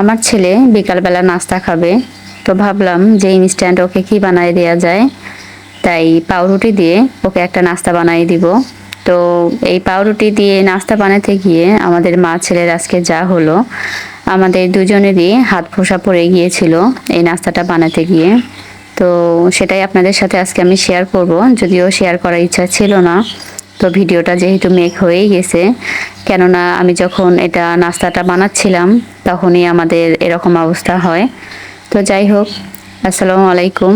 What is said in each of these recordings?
আমার ছেলে বিকালবেলা নাস্তা খাবে, তো ভাবলাম যে ইনস্ট্যান্ট ওকে কি বানিয়ে দেওয়া যায়? তাই পাউরুটি দিয়ে ওকে একটা নাস্তা বানিয়ে দিব। তো এই পাউরুটি দিয়ে নাস্তা বানাতে গিয়ে আমাদের মা ছেলের আজকে যা হলো, আমাদের দুজনেরই হাত ফোসা পড়ে গিয়েছিল এই নাস্তাটা বানাতে গিয়ে। তো সেটাই আপনাদের সাথে আজকে আমি শেয়ার করব, যদিও শেয়ার করার ইচ্ছা ছিল না। তো ভিডিওটা যেহেতু মেক হয়েই গেছে, কেননা আমি যখন এটা নাস্তাটা বানাচ্ছিলাম, তখনই আমাদের এরকম অবস্থা হয়। তো যাই হোক, আসসালামু আলাইকুম।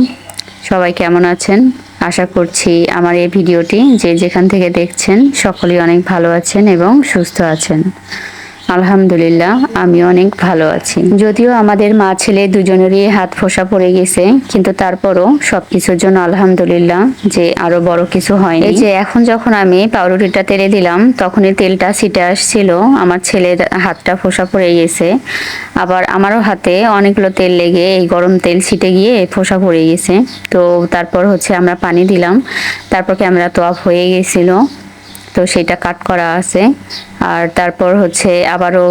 সবাই কেমন আছেন? আশা করছি আমার এই ভিডিওটি যে যেখান থেকে দেখছেন, সকলেই অনেক ভালো আছেন এবং সুস্থ আছেন। আলহামদুলিল্লাহ আমি অনেক ভালো আছি। যদিও আমাদের মা ছেলে দুজনেরই হাত ফোসা পড়ে গেছে, কিন্তু তারপরও সবকিছুর জন্য আলহামদুলিল্লাহ যে আরও বড় কিছু হয়নি। এই যে এখন যখন আমি পাউরুটিটা তেলে দিলাম, তখনই তেলটা ছিটে আসছিল, আমার ছেলের হাতটা ফোসা পড়ে গেছে। আবার আমারও হাতে অনেকগুলো তেল লেগে এই গরম তেল ছিটে গিয়ে ফোসা পড়ে গেছে। তো তারপর হচ্ছে আমরা পানি দিলাম, তারপর ক্যামেরা তো অফ হয়ে গেছিল। তো সেটা কাট করা আছে। আর তারপর হচ্ছে আবারও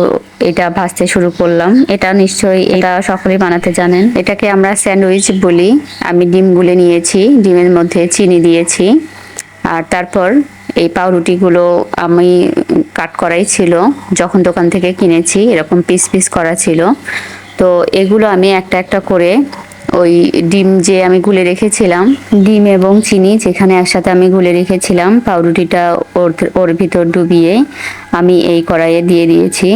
এটা ভাজতে শুরু করলাম। এটা নিশ্চয়ই এটা সকলেই বানাতে জানেন। এটাকে আমরা স্যান্ডউইচ বলি। আমি ডিম গুলে নিয়েছি, ডিমের মধ্যে চিনি দিয়েছি। আর তারপর এই পাউরুটিগুলো আমি কাট করাই ছিল। যখন দোকান থেকে কিনেছি, এরকম পিস পিস করা ছিল। তো এগুলো আমি একটা একটা করে ওই ডিম যে আমি গুলে রেখেছিলাম, ডিম এবং চিনি যেখানে একসাথে আমি গুলে রেখেছিলাম, পাউরুটিটা ওর ওর ভিতর ডুবিয়ে আমি এই কড়াইয়ে দিয়ে দিয়েছি।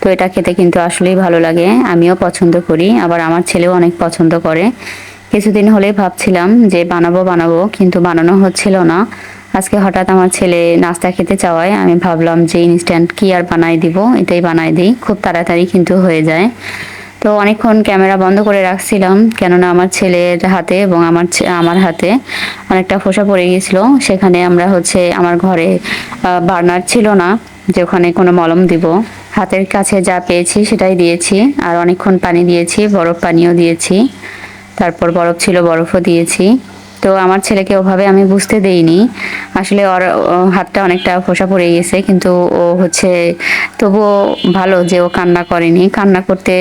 তো এটা খেতে কিন্তু আসলেই ভালো লাগে, আমিও পছন্দ করি, আবার আমার ছেলেও অনেক পছন্দ করে। কিছুদিন হলেই ভাবছিলাম যে বানাবো বানাবো, কিন্তু বানানো হচ্ছিল না। আজকে হঠাৎ আমার ছেলে নাস্তা খেতে চাওয়ায়, আমি ভাবলাম যে ইনস্ট্যান্ট কি আর বানাই দিব, এটাই বানাই দিই। খুব তাড়াতাড়ি কিন্তু হয়ে যায়। তো অনেকক্ষণ ক্যামেরা বন্ধ করে রাখছিলাম, কেননা আমার ছেলের হাতে এবং আমার আমার হাতে অনেকটা ফোসা পড়ে গিয়েছিল। সেখানে আমরা হচ্ছে আমার ঘরে বার্নার ছিল না, যে ওখানে কোনো মলম দিব। হাতের কাছে যা পেয়েছি সেটাই দিয়েছি, আর অনেকক্ষণ পানি দিয়েছি, বরফ পানিও দিয়েছি। তারপর বরফ ছিল, বরফও দিয়েছি। তো আমার ছেলেকে ওভাবে আমি বুঝতে দেইনি। আসলে ওর হাতটা অনেকটা ফোসা পড়ে গেছে কিন্তু ও হচ্ছে তবুও ভালো যে ও কান্না করেনি। কান্না করতে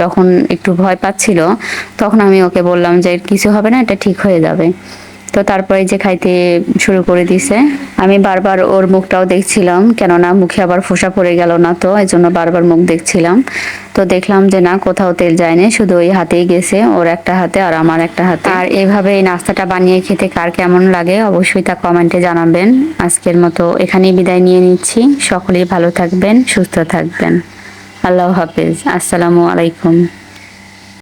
যখন একটু ভয় পাচ্ছিল, তখন আমি ওকে বললাম যে, কিছু হবে না, এটা ঠিক হয়ে যাবে। তো তারপরে যে খাইতে শুরু করে দিছে আমি বারবার ওর মুখটাও দেখছিলাম কেননা মুখে আবার ফোসা পড়ে গেল না তো এই জন্য বারবার মুখ দেখছিলাম। তো দেখলাম যে না কোথাও তেল যায়নি শুধু ওই হাতেই গেছে ওর একটা হাতে আর আমার একটা হাতে। আর এইভাবে এই নাস্তাটা বানিয়ে খেতে কার কেমন লাগে অবশ্যই তা কমেন্টে জানাবেন। আজকের মতো এখানেই বিদায় নিয়ে নিচ্ছি। সকলেই ভালো থাকবেন সুস্থ থাকবেন। আল্লাহ হাফেজ। আসসালামু আলাইকুম।